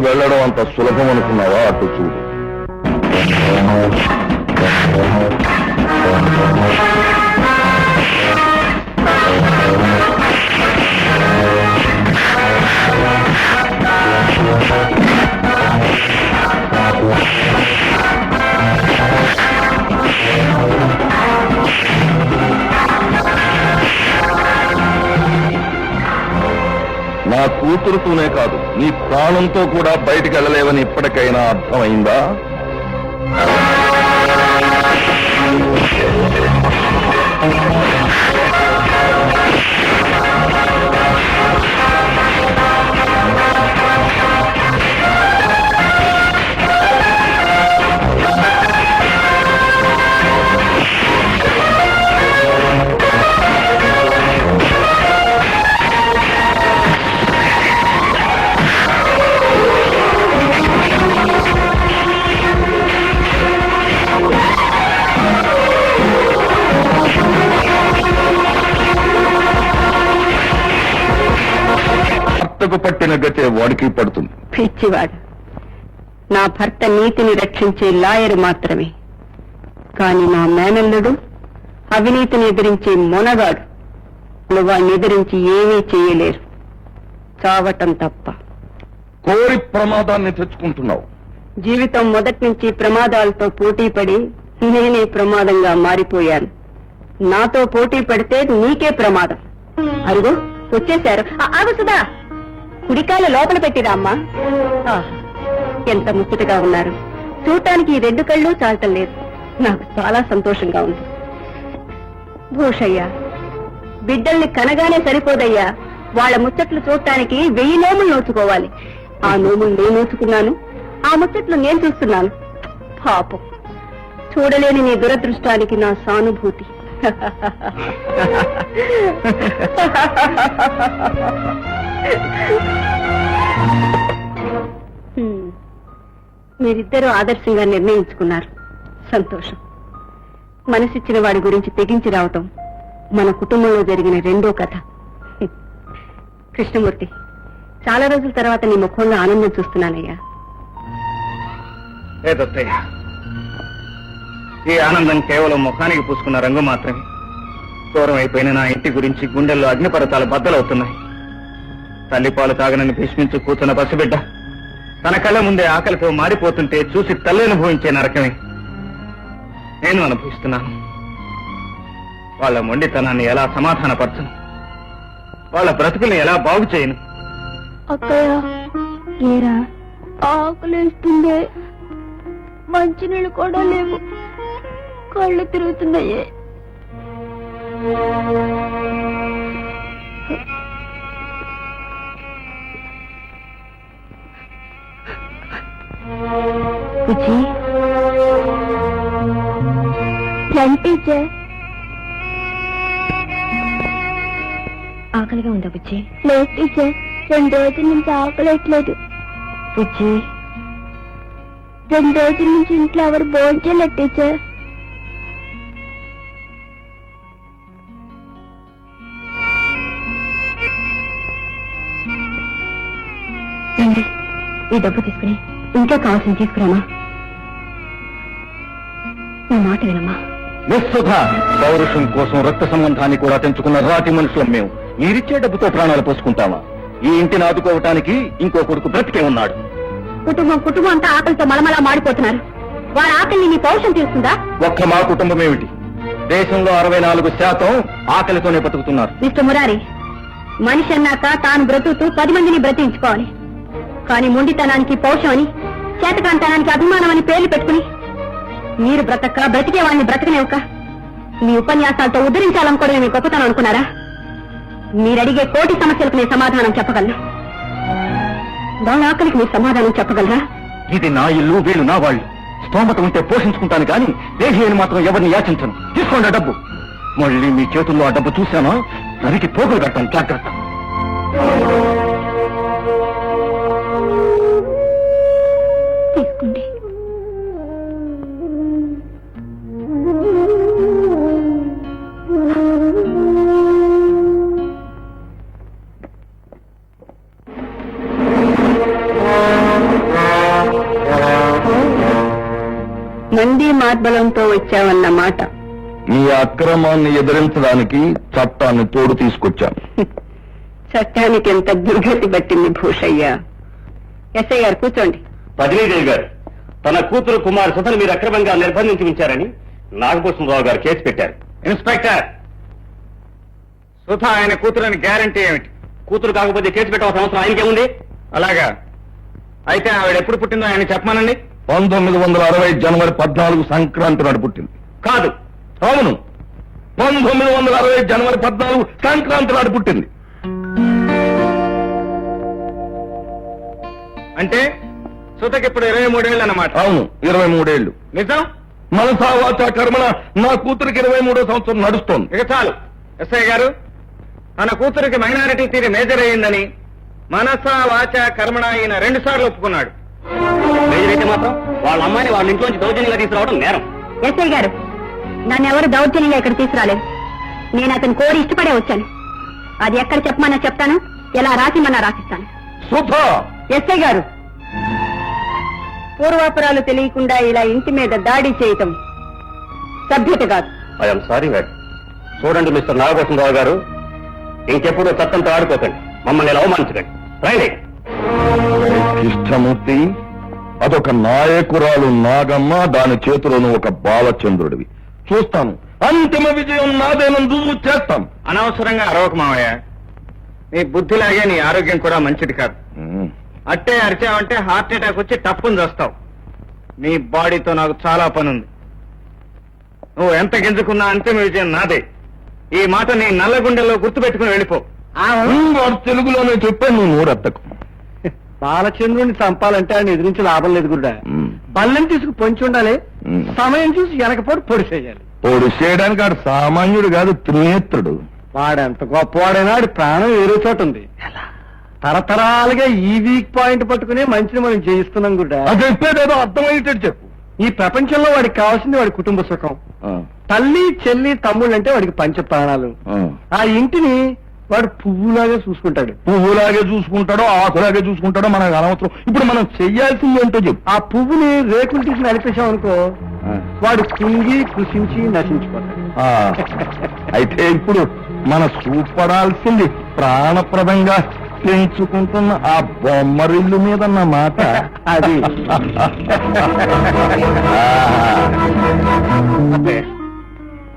వెళ్ళడం అంత సులభం అనుకున్నావా? అటు చూడు. నా కూతురుతోనే కాదు నీ ప్రాణంతో కూడా బయటికి వెళ్ళలేవని ఇప్పటికైనా అర్థమైందా? గతే వాడికి పడుతుంది. పిచ్చివాడు. నా భర్త నీతిని రక్షించే లాయరు మాత్రమే. కాని నా మేనల్లుడు అవినీతిని ఎదిరించే మొనగాడు. వాడిని ఎదిరించి ఏమీ చేయలేరు. చావటం తప్ప. కోరి ప్రమాదాన్ని తెచ్చుకుంటున్నావు. జీవితం మొదటి నుంచి ప్రమాదాలతో పోటీ పడి నేనే ప్రమాదంగా మారిపోయాను. నాతో పోటీ పడితే నీకే ప్రమాదం. అరుగు వచ్చేశారు. ఆగు సుధా. కుడికాల లోపల పెట్టిరా అమ్మా. ఎంత ముచ్చటగా ఉన్నారు. చూడటానికి ఈ రెండు కళ్ళు చాలటం లేదు. నాకు చాలా సంతోషంగా ఉంది. భూషయ్య బిడ్డల్ని కనగానే సరిపోదయ్యా. వాళ్ళ ముచ్చట్లు చూడటానికి వెయ్యి నోములు నోచుకోవాలి. ఆ నోములు నేను నోచుకున్నాను. ఆ ముచ్చట్లు నేను చూస్తున్నాను. పాపం. చూడలేని నీ దురదృష్టానికి నా సానుభూతి. మీరిద్దరూ ఆదర్శంగా నిర్ణయించుకున్నారు. సంతోషం. మనసిచ్చిన వాడి గురించి తెగించి రావటం మన కుటుంబంలో జరిగిన రెండో కథ. కృష్ణమూర్తి చాలా రోజుల తర్వాత నీ ముఖంలో ఆనందం చూస్తున్నానయ్యా. ఏదత్తయ్య ఈ ఆనందం కేవలం ముఖానికి పూసుకున్న రంగు మాత్రమే. దూరం అయిపోయిన నా ఇంటి గురించి గుండెల్లో అగ్నిపర్వతాలు బద్దలవుతున్నాయి. తల్లిపాలు తాగనని భీష్మించు కూర్చున్న పసిబిడ్డ. తన కళ్ళ ముందే ఆకలితో మారిపోతుంటే చూసి తల్లి అనుభవించే నరకమే. నేను అనుభవిస్తున్నాను. వాళ్ళ మొండితనాన్ని ఎలా సమాధానపరచను? వాళ్ళ బ్రతుకుల్ని ఎలా బాగు చేయను? అక్కయ్య ఏరా? ఆకలిస్తుందే. మంచినీళ్ళు కూడా లేవు. కళ్ళు తిరుగుతున్నాయే. బుజ్జి టీచర్. ఆకలిగా ఉందా బుజ్జి? లేదు టీచర్. రెండు రోజుల నుంచి ఆకలేట్లేదు బుజ్జి? రెండు రోజుల నుంచి ఇంట్లో ఎవరు భోంచలేదు టీచర్. రండి ఈ డబ్బు తీసుకుని ఇంకా కావాల్సింది తీసుకురామా నా మాట వినమ్మా. నిస్సుధ పౌరుషం కోసం రక్త సంబంధాన్ని కూడా తెంచుకున్న రాతి మనుషులం మేము. మీరిచ్చే డబ్బుతో ప్రాణాలు పోసుకుంటామా? ఈ ఇంటిని ఆదుకోవటానికి ఇంకో కొడుకు బ్రతికే ఉన్నాడు. కుటుంబం కుటుంబం అంతా ఆకలితో మలమలా మాడిపోతున్నారు. వారి ఆకలిని నీ పౌరుషం తీస్తుందా ఒక్క మా కుటుంబం ఏమిటి? దేశంలో అరవై నాలుగు శాతం ఆకలితోనే బతుకుతున్నారు. మిస్టర్ మురారి మనిషి అన్నాక తాను బ్రతుకుతూ పది మందిని బ్రతికించుకోవాలి. కానీ మొండితనానికి పౌరుషం అని చేతకాంతనానికి అభిమానం అని పేర్లు పెట్టుకుని మీరు బ్రతక బ్రతికే వాడిని బ్రతకనివ్వక మీ ఉపన్యాసాలతో ఉద్ధరించాలనుకోవడం మీ గొప్పతనం అనుకున్నారా? మీరడిగే కోటి సమస్యలకు నేను సమాధానం చెప్పగలను. దాని ఆకలికి మీరు సమాధానం చెప్పగలరా? ఇది నా ఇల్లు వీళ్ళు నా వాళ్ళు. స్తోమత ఉంటే పోషించుకుంటాను కానీ దేహి మాత్రం ఎవరిని యాచించను. తీసుకోండి ఆ డబ్బు. మళ్ళీ మీ చేతుల్లో ఆ డబ్బు చూశానో? నరికి పోగులు కట్టాను జాగ్రత్త. వచ్చావన్న మాట ఈ అక్రమాన్ని ఎదిరించడానికి చట్టాన్ని తోడు తీసుకొచ్చాను. చట్టానికి ఎంత దుర్గతి పట్టింది భూషయ్య? ఎస్ఐ గారు కూర్చోండి. పదినీదేవి గారు తన కూతురు కుమార్ సుధను మీరు అక్రమంగా నిర్బంధించి ఉంచారని నాగభూషణరావు గారు కేసు పెట్టారు. ఇన్స్పెక్టర్ సుధ ఆయన కూతురని గ్యారంటీ ఏమిటి? కూతురు కాకపోతే కేసు పెట్టవలసిన అవసరం ఆయనకేముంది? అలాగా. అయితే ఆవిడ ఎప్పుడు పుట్టిందో ఆయన చెప్పమానండి. పంతొమ్మిది వందల అరవై జనవరి పద్నాలుగు సంక్రాంతి నాడు పుట్టింది. కాదు అవును. పంతొమ్మిది వందల అరవై జనవరి పద్నాలుగు సంక్రాంతి నాడు పుట్టింది. అంటే సుధకి ఇప్పుడు ఇరవై మూడేళ్ళు అన్నమాట. అవును ఇరవై మూడేళ్ళు నిజం? మనసా వాచా కర్మణ నా కూతురికి ఇరవై మూడో సంవత్సరం నడుస్తోంది. ఇక చాలు. ఎస్ఐ గారు తన కూతురికి మైనారిటీ తీరి మేజర్ అయ్యిందని మనస వాచ కర్మణ ఈయన రెండు సార్లు ఒప్పుకున్నాడు. మేజర్ అయితే మాత్రం వాళ్ళ అమ్మాయిని వాళ్ళ ఇంట్లోంచి దౌర్జన్యంగా తీసుకురావడం నేరం. ఎస్ఐ గారు నన్ను ఎవరు దౌర్జన్యంగా ఇక్కడ తీసుకురాలేదు. నేను అతను కోరి ఇష్టపడే వచ్చాను. అది ఎక్కడ చెప్పమన్నా చెప్తాను ఎలా రాసిమన్నా రాసిస్తాను. ఎస్ఐ గారు పూర్వాపురాలు తెలియకుండా ఇలా ఇంటి మీద దాడి చేయటం సభ్యత కాదు. I'm sorry madam. చూడండి మిస్టర్ నాగభూషణరావు గారు ఇంకెప్పుడు చట్టంతో ఆడుకోకండి. మమ్మల్ని ఇలా అవమానించకండి. రైట్ కృష్ణమూర్తి అదొక నాయకురాలు నాగమ్మ దాని చేతిలోను ఒక బాలచంద్రుడివి. చూస్తాను. అంతిమ విజయం నాదేనం రుజువు చేస్తాం. అనవసరంగా అరవక మావయ్య. నీ బుద్ధిలాగే నీ ఆరోగ్యం కూడా మంచిది కాదు. అట్టే అరిచావంటే హార్ట్ అటాక్ వచ్చి టప్పుని చేస్తావు. నీ బాడీతో నాకు చాలా పని ఉంది నువ్వు ఎంత గింజుకున్నా అంతిమ విజయం నాదే. ఈ మాట నీ నల్ల గుండెల్లో గుర్తుపెట్టుకుని వెళ్ళిపో. వాడు తెలుగులోనే చెప్పే నువ్వు నోరెత్తకు. బాలచంద్రుని చంపాలంటే ఆయన ఎదిరించి లాభం లేదు గురుడా. బల్లం తీసుకు పొంచి ఉండాలి. సమయం చూసి వెనకపోటు పొడి చేయాలి. పోడు చేయడానికి ఆడు సామాన్యుడు కాదు త్రినేత్రుడు. వాడెంత గొప్పవాడైనా వాడి ప్రాణం వేరే చోట ఉంది. తరతరాలుగా ఈ వీక్ పాయింట్ పట్టుకునే మంచిని మనం జయిస్తున్నాం గురుడా. అది చెప్పేదేదో అర్థమయ్యేటట్టు చెప్పు. ఈ ప్రపంచంలో వాడికి కావాల్సింది వాడి కుటుంబ సుఖం. తల్లి చెల్లి తమ్ముళ్ళు అంటే వాడికి పంచ ప్రాణాలు. ఆ ఇంటిని వాడు పువ్వులాగా చూసుకుంటాడు. పువ్వులాగే చూసుకుంటాడో ఆకులాగే చూసుకుంటాడో మనకు అనవసరం ఇప్పుడు మనం చెయ్యాల్సింది ఏంటో చెప్పు. ఆ పువ్వుని రేకులు తీసి నడిపేశాం అనుకో. వాడు కుంగి కృషించి నశించిపోతాడు. ఆ, అయితే ఇప్పుడు మన చూపడాల్సింది ప్రాణప్రదంగా పెంచుకుంటున్న ఆ బొమ్మరిల్లు మీద మాట. అది.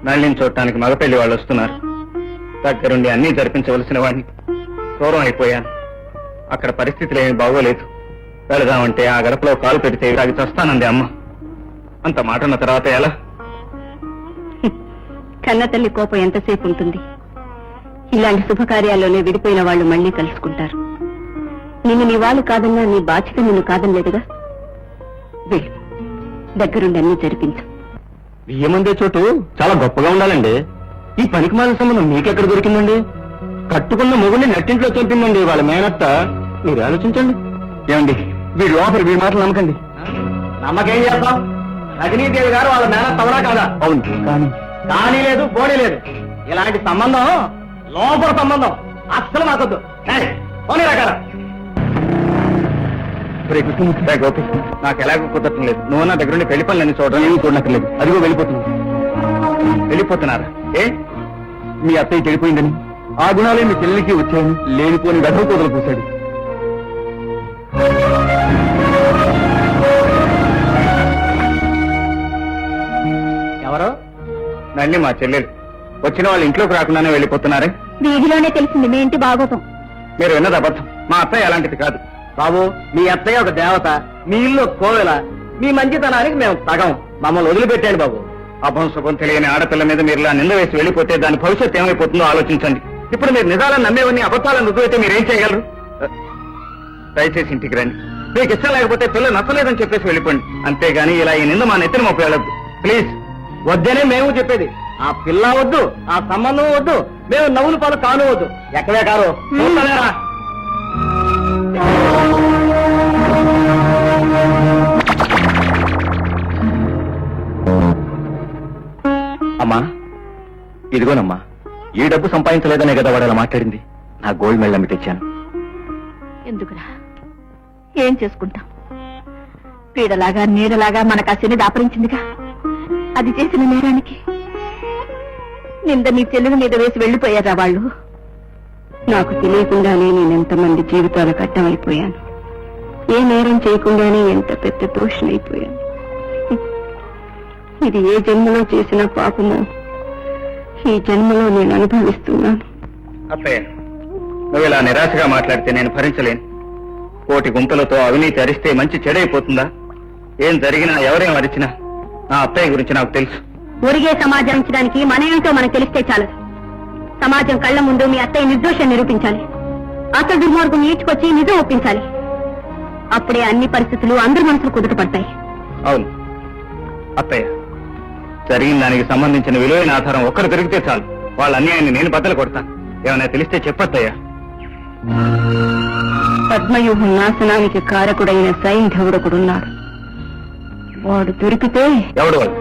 నళ్ళిని చూడటానికి మగపెళ్ళి వాళ్ళు వస్తున్నారు. దగ్గరుండి అన్ని జరిపించవలసిన వాడిని. దూరం అయిపోయాను. అక్కడ పరిస్థితులు ఏమి బాగోలేదు. వెళదామంటే ఆ గడపలో కాలు పెడితే అది చస్తానంది అమ్మ. అంత మాట అన్న తర్వాత ఎలా? కన్న తల్లి కోపం ఎంతసేపు ఉంటుంది? ఇలాంటి శుభకార్యాల్లోనే విడిపోయిన వాళ్ళు మళ్ళీ కలుసుకుంటారు. నిన్ను నీ వాళ్ళు కాదన్నా నీ బాధ్యత నిన్ను కాదనలేదుగా? వెళ్ళు. దగ్గరుండి అన్ని జరిపించు. బియ్యమందే చోటు చాలా గొప్పగా ఉండాలండి. ఈ పనికి మాలిన సంబంధం మీకెక్కడ దొరికిందండి? కట్టుకున్న మొగుడిని నట్టింట్లో చంపిందండి వాళ్ళ మేనత్త. మీరు ఆలోచించండి. ఏమండి వీడి లోపల వీడి మాటలు నమ్మకండి. నమ్మకేం చేద్దాం రజనీదేవి గారు వాళ్ళ మేనత్త అవరా కాదా? అవును. కానీ? కానీ లేదు పోనీ లేదు. ఇలాంటి సంబంధం లోపల సంబంధం అస్సలు మాకొద్దు. పోనీ రకాల గోపి నాకు ఎలాగో కుదరటం లేదు. నువ్వు నా దగ్గర పెళ్ళి పనులన్నీ చూడడం ఏమి చూడనక్కర్లేదు. అదిగో వెళ్ళిపోతుంది. వెళ్ళిపోతున్నారా? ఏ? మీ అత్తయ్య చెడిపోయిందని ఆ గుణాలే మీ చెల్లెలికి వచ్చాయని లేనిపోని గర్భ కూదలు పూశాడు. ఎవరో? నల్లి మా చెల్లెలు. వచ్చిన వాళ్ళు ఇంట్లోకి రాకుండానే వెళ్ళిపోతున్నారే? వీధిలోనే తెలిసింది మీ ఇంటి బాగోపం మీరు విన్నది అబద్ధం. మా అత్తయ్య అలాంటిది కాదు. బాబు మీ అత్తయ్య ఒక దేవత మీ ఇల్లు కోవెల మీ మంచితనానికి మేము తగం మమ్మల్ని వదిలిపెట్టాడు బాబు. అభం శుభం తెలియని ఆడపిల్ల మీద మీరు ఇలా నింద వేసి వెళ్ళిపోతే దాని భవిష్యత్తు ఏమైపోతుందో ఆలోచించండి. ఇప్పుడు మీరు నిజాలను నమ్మేవన్నీ అబద్ధాలను రుజువైతే మీరు ఏం చేయగలరు దయచేసి ఇంటికి రండి. మీకు ఇష్టం లేకపోతే పిల్ల నచ్చలేదని చెప్పేసి వెళ్ళిపోండి. అంతేగాని ఇలా ఈ నింద మా నెత్తిన మోపి వెళ్ళద్దు. ప్లీజ్ వద్దనే మేము చెప్పేది. ఆ పిల్ల వద్దు ఆ సంబంధం వద్దు. మేము నవ్వులు పాలు కాను వద్దు ఎక్కడే కారు అమ్మా ఇదిగోనమ్మా ఈ డబ్బు సంపాదించలేదనే కదా వాడు అలా మాట్లాడింది. నా గోల్డ్ మెడల్ అమ్మి తెచ్చాను. ఎందుకురా? ఏం చేసుకుంటాం? పీడలాగా నీడలాగా మన కసిని దాపరించిందిగా. అది చేసిన నేరానికి నింద నీ చెల్లెల మీద వేసి వెళ్ళిపోయారా వాళ్ళు? నాకు తెలియకుండానే నేనెంతమంది జీవితాలు కట్టమైపోయాను ఏ నేరం చేయకుండానే ఎంత పెద్ద దోషణైపోయాను ఇది ఏ జన్మలో చేసిన పాపమో ఈ జన్మలో నేను అనుభవిస్తున్నాను. అత్తయ్య నువ్వు ఇలా నిరాశగా మాట్లాడితే నేను భరించలేను. కోటి గుంతలతో అవినీతి అరిస్తే మంచి చెడైపోతుందా? ఏం జరిగినా ఎవరేం అరిచినా నా అత్తయ్య గురించి నాకు తెలుసు. ఒరిగే సమాజానికి మనమేంటో మనకు తెలిస్తే చాలు. సమాజం కళ్ళ ముందు మీ అత్తయ్య నిర్దోషం నిరూపించాలి. అసలు దుర్మార్గం ఈడ్చుకొచ్చి నిజం ఒప్పించాలి. అప్పుడే అన్ని పరిస్థితులు అందరి మనసులు కుదుటపడతాయి. అవును. అత్తయ్య జరిగిన దానికి సంబంధించిన విలువైన ఆధారం ఒక్కరు దొరికితే చాలు. వాళ్ళ అన్యాయాన్ని నేను బద్దలు కొడతాను. ఏమైనా తెలిస్తే చెప్పత్తయ్యా పద్మవ్యూహం నాశనానికి కారకుడైన సైంధవుడొకడున్నాడు. వాడు దొరికితే ఎవడు వాళ్ళు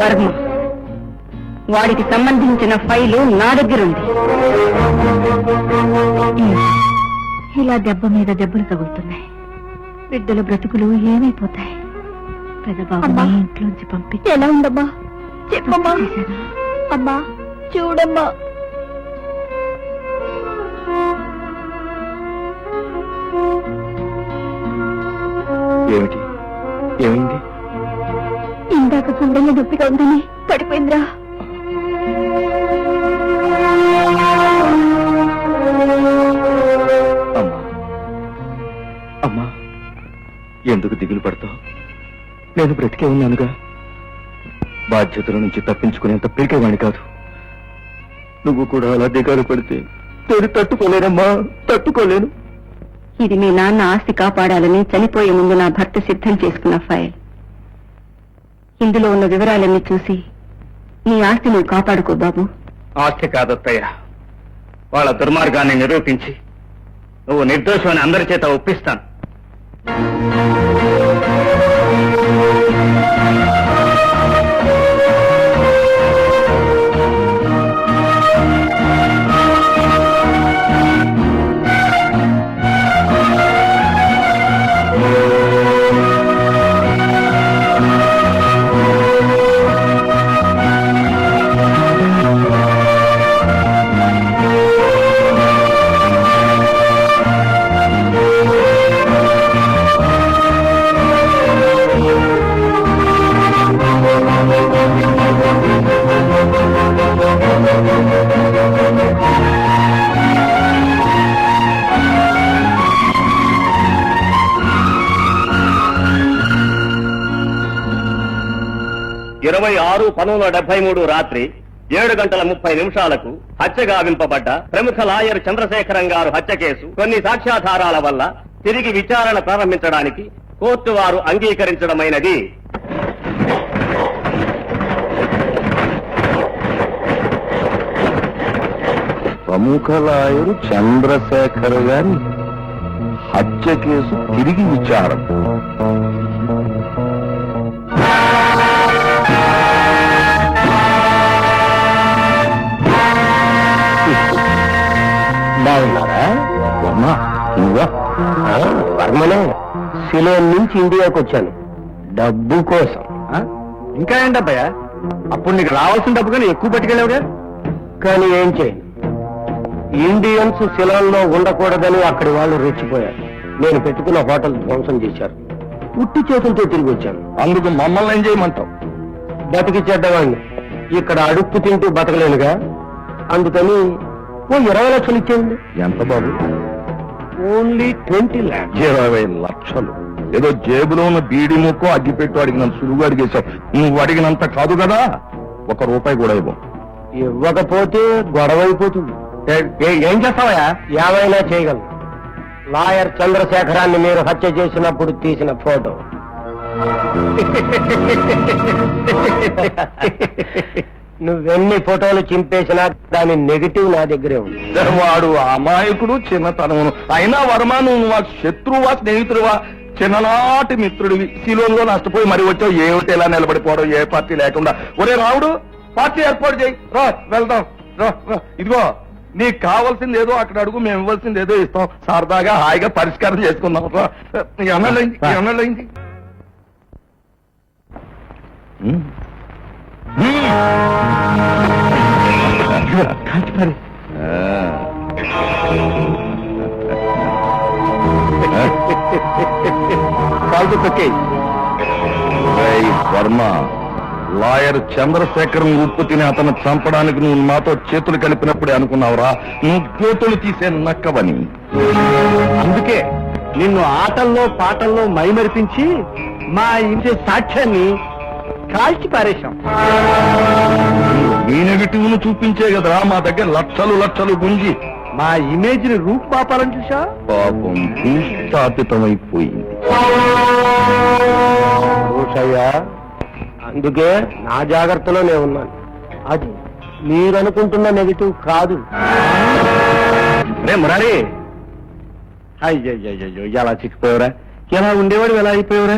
వర్మ. వాడికి సంబంధించిన ఫైలు నా దగ్గరుంది. ఇలా దెబ్బ మీద దెబ్బలు తగులుతున్నాయి. బిడ్డల బ్రతుకులు ఏమైపోతాయి? పెదబాబుని ఇంట్లోంచి పంపించి ఎలా ఉందమ్మా? చెప్పమ్మా. అమ్మా చూడమ్మా. ఏమిటి? ఏమైంది? ఇందాక గుండెల్లో నొప్పిగా ఉందని పడిపోయిందిరా. అమ్మా. అమ్మా ఎందుకు దిగులు పడతావు? నేను బ్రతికే ఉన్నానుగా. బాధ్యతల నుంచి తప్పించుకునేంత పీకేవాణ్ణి కాదు. నువ్వు కూడా అలా దిగాలు పడితే నేను తట్టుకోలేనమ్మా తట్టుకోలేను. ఇది మీ నాన్న ఆస్తి కాపాడాలని చనిపోయే ముందు నా భర్త సిద్ధం చేసుకున్న ఫైల్. ఇందులో ఉన్న వివరాలన్నీ చూసి నీ ఆస్తి నువ్వు కాపాడుకో బాబు. ఆస్తి కాదత్తయ్య. వాళ్ళ దుర్మార్గాన్ని నిరూపించి నువ్వు నిర్దోషమని అందరి చేత ఒప్పిస్తాను. ఇరవై ఆరు పంతొమ్మిది వందల డెబ్బై మూడు రాత్రి ఏడు గంటల ముప్పై నిమిషాలకు హత్య గావింపబడ్డ ప్రముఖ లాయర్ చంద్రశేఖరం గారు హత్య కేసు కొన్ని సాక్ష్యాధారాల వల్ల తిరిగి విచారణ ప్రారంభించడానికి కోర్టు వారు అంగీకరించడమైనది. ప్రముఖ లాయరు చంద్రశేఖర్ గారి హత్య కేసు తిరిగి విచారం బాగున్నారా వర్మ నువ్వా వర్మనే సిలోన్ నుంచి ఇండియాకి వచ్చాను. డబ్బు కోసం. ఇంకా ఏంటబ్బయ్యా అప్పుడు నీకు రావాల్సిన డబ్బు కానీ ఎక్కువ పట్టుకెళ్ళావుగా? కానీ ఏం చేయను ఇండియన్స్ శిలంలో ఉండకూడదని అక్కడి వాళ్ళు రెచ్చిపోయారు. నేను పెట్టుకున్న హోటల్ ధ్వంసం చేశారు. ఉట్టి చేతులతో తిరిగి వచ్చాను. అందుకు మమ్మల్ని ఏం చేయమంటావు? బతికి చెడ్డవాడిని ఇక్కడ అడుక్కు తింటూ బతకలేనుగా? అందుకని ఓ ఇరవై లక్షలు ఇచ్చేయండి. ఎంత బాబు? Only twenty lakhs. ఇరవై లక్షలు. ఏదో జేబులో ఉన్న బీడి ముక్కో అగ్గిపెట్టు అడిగినంత సులువుగా అడిగేశావు. నువ్వు అడిగినంత కాదు కదా? ఒక రూపాయి కూడా ఇవ్వం. ఇవ్వకపోతే గొడవ అయిపోతుంది ఏం చేస్తావయ్యా? ఏమైనా చేయగలను. లాయర్ చంద్రశేఖరాన్ని మీరు హత్య చేసినప్పుడు తీసిన ఫోటో. నువ్వెన్ని ఫోటోలు చింపేసినా దాని నెగిటివ్ నా దగ్గరే ఉంది. వాడు అమాయకుడు చిన్నతనమును. అయినా వర్మ నువ్వు? మా శత్రువా స్నేహితుడువా? చిన్ననాటి మిత్రుడివి. శిలోన్లో నష్టపోయి మరి వచ్చావు. ఏమిటి ఎలా నిలబడిపోవడం? ఏ పార్టీ లేకుండా. ఒరే రావుడు పార్టీ ఏర్పాటు చేయి. రా వెళ్దాం. రా రా. ఇదిగో నీకు కావాల్సింది ఏదో అక్కడ అడుగు మేము ఇవ్వాల్సింది ఏదో ఇస్తాం. సరదాగా హాయిగా పరిష్కారం చేసుకుందాం. రా. ఎన్నళ్ళైంది ఎన్నళ్ళైంది కాచిపారి కాల్తో తొక్కే వర్మ లాయర్ చంద్రశేఖరం ఉప్పు తిని అతను చంపడానికి నువ్వు మాతో చేతులు కలిపినప్పుడే అనుకున్నావురా. నువ్వు చేతులు తీసే నక్కవని. అందుకే నిన్ను ఆటల్లో పాటల్లో మైమరిపించి మా ఇంటి సాక్ష్యాన్ని కాల్చి పారేశాం. నీ నెగిటివ్ను చూపించే కదరా మా దగ్గర లక్షలు లక్షలు గుంజి. మా ఇమేజ్ని రూపుమాపాలని చూసా పాపం భూస్థాపితమైపోయింది భూషయ్య అందుకే నా జాగ్రత్తలో నేను ఉన్నాను. అది మీరు అనుకుంటున్న నెగిటివ్ కాదు. రే మురారి. అయ్యయ్యో ఎలా చిక్కిపోయావురా? ఎలా ఉండేవాడు ఎలా అయిపోయావురా?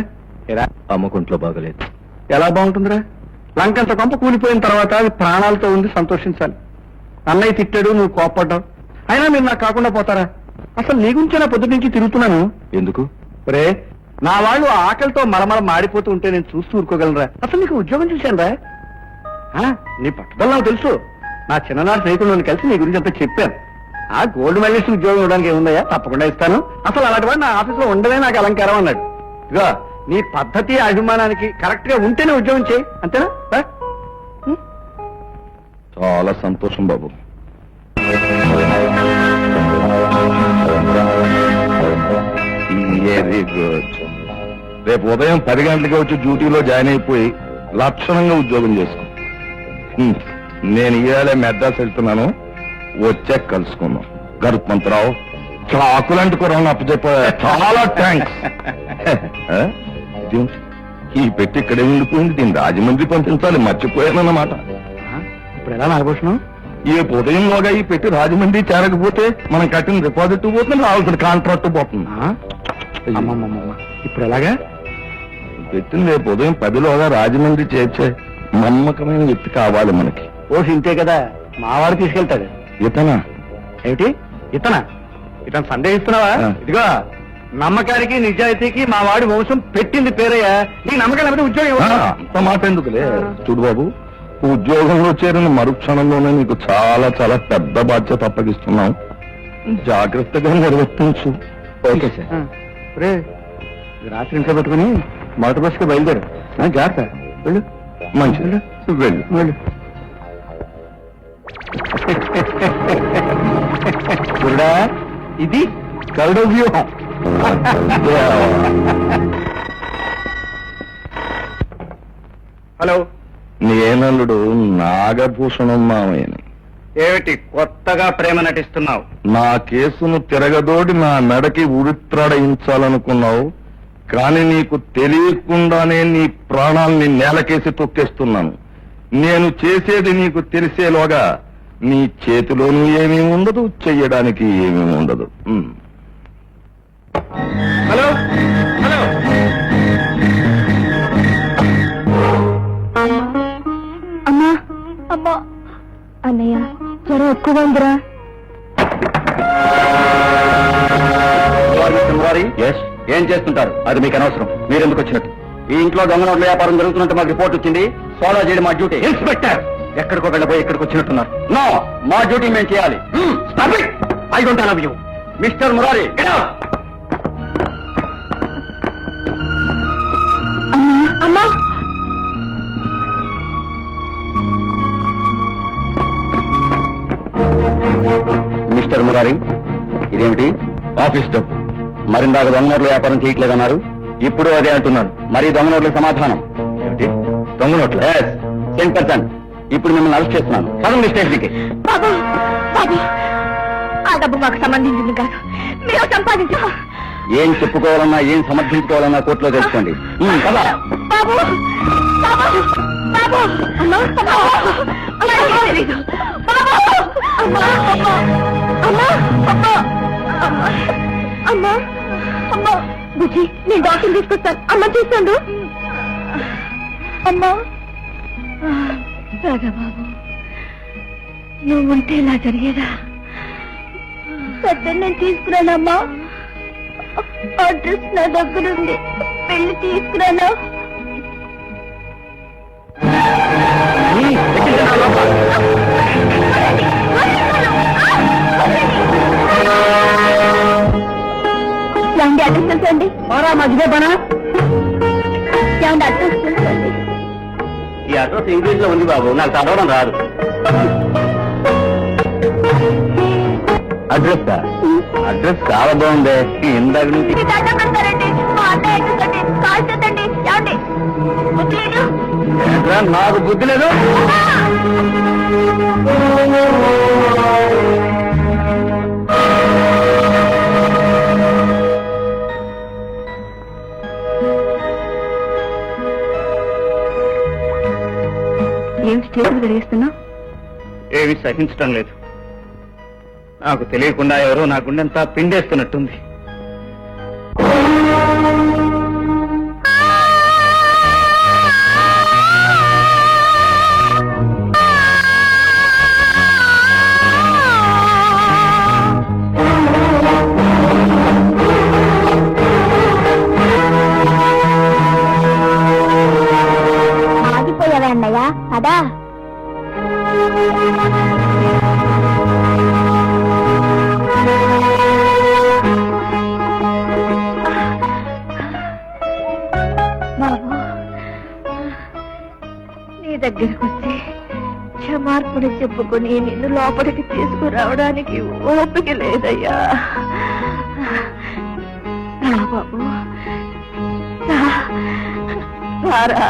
ఎరా అమ్మకుంట్లో బాగలేదు. ఎలా బాగుంటుందిరా? లంకంత కొంప కూలిపోయిన తర్వాత అది ప్రాణాలతో ఉంది సంతోషించాలి. అన్నయ్య తిట్టాడు నువ్వు కోప్పడ్డావు. అయినా మీరు నాకు కాకుండా పోతారా? అసలు నీ గురించి నా పొద్దు నుంచి తిరుగుతున్నాను. ఎందుకు? రే నా వాళ్ళు ఆకలితో మలమల మాడిపోతూ ఉంటే నేను చూస్తూ ఊరుకోగలరా అసలు నీకు ఉద్యోగం చూశాను రా నీ పట్టుదల నాకు తెలుసు. నా చిన్ననాటి స్నేహితులను కలిసి నీ గురించి అంతా చెప్పాను. ఆ గోల్డ్ మెడలిస్ట్ ఉద్యోగం ఇవ్వడానికి ఏముందయ్యా? తప్పకుండా ఇస్తాను. అసలు అలాంటి వాడు నా ఆఫీసులో ఉండవే నాకు అలంకారం అన్నాడు. ఇదిగో నీ పద్ధతి అభిమానానికి కరెక్ట్గా ఉంటేనే ఉద్యోగం చేయి. అంతేనా. చాలా సంతోషం బాబు. వెరీ గుడ్ రేపు ఉదయం పది గంటలకి వచ్చి డ్యూటీలో జాయిన్ అయిపోయి లక్షణంగా ఉద్యోగం చేసుకో. నేను ఇవాళే మెడ్రాస్ వెళ్తున్నాను. వచ్చాక కలుసుకుందాం. గరుత్మంతరావు చాకులాంటి కురం అప్పచెప్ప. చాలా థ్యాంక్స్ ఈ పెట్టి ఇక్కడే ఉండిపోయింది దీన్ని రాజమండ్రి పంపించాలి మర్చిపోయానన్నమాట. ఇప్పుడు ఎలా నాగభూషణం? ఈ ఉదయంలోగా ఈ పెట్టి రాజమండ్రి చేరకపోతే మనం కట్టిన డిపాజిట్ పోతుంది రావాల్సిన కాంట్రాక్ట్ పోతుంది. ఇప్పుడు ఎలాగా పెట్టిన రేపు ఉదయం పదిలోగా రాజమండ్రి చేర్చే నమ్మకమైన వ్యక్తి కావాలి మనకి. ఓ ఇంతే కదా. మావాడు తీసుకెళ్తాడు. ఇతనా? ఏమిటి? ఇతనా? ఇతను సందేహిస్తున్నావా. ఇదిగో నమ్మకానికి నిజాయితీకి మా వాడి వంశం పెట్టింది పేరయ్యా. నీ నమ్మకం లేకపోతే ఉద్యోగం మాట ఎందుకులే? చూడు బాబు ఉద్యోగంలో చేరిన మరుక్షణంలోనే నీకు చాలా చాలా పెద్ద బాధ్యత అప్పగిస్తున్నాం. జాగ్రత్తగా నిర్వర్తించు. Okay sir. రే రాత్రి ఇంట్లో పెట్టుకుని మొదటి బస్సుకి బయలుదేరు. జాగ్రత్త. వెళ్ళు. మంచిది. వెళ్ళు. వెళ్ళు. గురుడా ఇది గరుడ వ్యూహం. హలో. నేనల్లుడు నాగభూషణం మామయ్యని. ఏమిటి కొత్తగా ప్రేమ నటిస్తున్నావు? నా కేసును తిరగదోడి నా మెడకి ఉరిత్రాడయించాలనుకున్నావు. కానీ నీకు తెలియకుండానే నీ ప్రాణాల్ని నేలకేసి తొక్కేస్తున్నాను. నేను చేసేది నీకు తెలిసేలోగా నీ చేతిలోనూ ఏమీ ఉండదు చెయ్యడానికి ఏమీ ఉండదు. హలో? హలో? అమ్మా. అమ్మా. అన్నయ్య జ్వరం ఎక్కువ ఉందిరా ఏం చేస్తుంటారు? అది మీకు అనవసరం. మీరెందుకు వచ్చినట్టు? ఈ ఇంట్లో దొంగ నోట్ల వ్యాపారం జరుగుతున్నట్టు మాకు రిపోర్ట్ వచ్చింది. సోదా చేయడం మా డ్యూటీ. ఇన్స్పెక్టర్ ఎక్కడికో వెళ్ళబోయి ఎక్కడికి వచ్చినట్టున్నారు. నో మా డ్యూటీ మేము చేయాలి. I don't love you mister Murari అమ్మా! మిస్టర్ మురారి ఇదేమిటి? ఆఫీస్ డబ్బు. మరిందాక దొంగ నోట్ల వ్యాపారం చేయట్లేదన్నారు. ఇప్పుడు అదే అంటున్నాను. మరి దొంగ నోట్ల సమాధానం? ఏమిటి? దొంగ నోట్ల? టెన్ పర్సెంట్ ఇప్పుడు మిమ్మల్ని అరెస్ట్ చేస్తున్నాను. స్టేషన్కి బాబు బాబు ఆ డబ్బు మాకు సంబంధించింది కాదు. మీరు సంపాదించా. ఏం చెప్పుకోవాలన్నా ఏం సమర్థించుకోవాలన్నా కోర్టులో తెలుసుకోండి. బుజ్జి నేను డాక్టర్ తీసుకొస్తాను. అమ్మ చూస్తాను. అమ్మా రాగా బాబు నువ్వు ఉంటే ఇలా జరిగేదా? పెద్ద నేను అడ్రస్ నా దగ్గర ఉంది వెళ్ళి తీసుకురానా? ఈ, ఎక్కించండి లోపల. ఏమండి అడ్రస్ తెలుసండి పోరా మధ్య పనా? ఏమండి అడ్రస్ తెలుసండి ఈ అడ్రస్ ఇంగ్లీష్లో ఉంది బాబు నాకు చదవడం రాదు. అడ్రస్ అడ్రస్ చాలా బాగుంది. ఇందాక నుంచి దండం పెడతారండి మా అన్నయ్య అడ్రస్ అండి. కాల్ చేద్దండి. ఏమండి? నాకు తెలియకుండా ఎవరో నా గుండెంతా పిండేస్తున్నట్టుంది. ఒప్పుకొని నిన్ను లోపలికి తీసుకురావడానికి ఓపిక లేదయ్యా. బాబు. రా. రారా